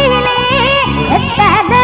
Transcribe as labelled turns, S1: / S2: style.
S1: கையிலே எத்தனை